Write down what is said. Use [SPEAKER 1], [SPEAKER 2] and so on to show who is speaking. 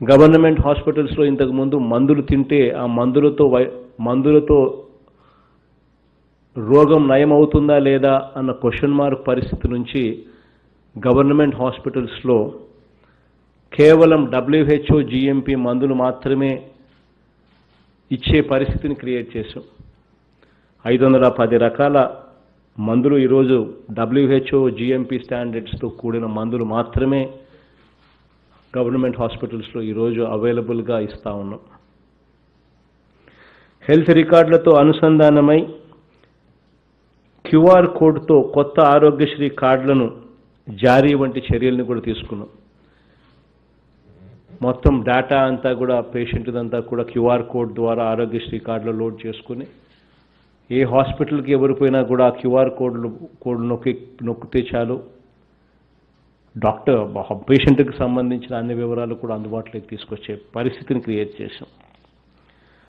[SPEAKER 1] Government హాస్పిటల్స్లో ఇంతకుముందు మందులు తింటే ఆ మందులతో వై మందులతో రోగం నయమవుతుందా లేదా అన్న క్వశ్చన్ మార్క్ పరిస్థితి నుంచి గవర్నమెంట్ హాస్పిటల్స్లో కేవలం డబ్ల్యూహెచ్ఓ జిఎంపి మందులు మాత్రమే ఇచ్చే పరిస్థితిని క్రియేట్ చేశాం. ఐదు వందల పది రకాల మందులు ఈరోజు డబ్ల్యూహెచ్ఓ జిఎంపి స్టాండర్డ్స్తో కూడిన మందులు మాత్రమే గవర్నమెంట్ హాస్పిటల్స్లో ఈరోజు అవైలబుల్గా ఇస్తూ ఉన్నాం. హెల్త్ రికార్డులతో అనుసంధానమై క్యూఆర్ కోడ్తో కొత్త ఆరోగ్యశ్రీ కార్డులను జారీ వంటి చర్యలను కూడా తీసుకున్నాం. మొత్తం డేటా అంతా కూడా పేషెంట్దంతా కూడా క్యూఆర్ కోడ్ ద్వారా ఆరోగ్యశ్రీ కార్డులో లోడ్ చేసుకుని ఏ హాస్పిటల్కి ఎవరు పోయినా కూడా క్యూఆర్ కోడ్లు కోడ్ నొక్కి నొక్కితే చాలు. డాక్టర్ పేషెంట్కి సంబంధించిన అన్ని వివరాలు కూడా అందుబాటులోకి తీసుకొచ్చే పరిస్థితిని క్రియేట్ చేశాం.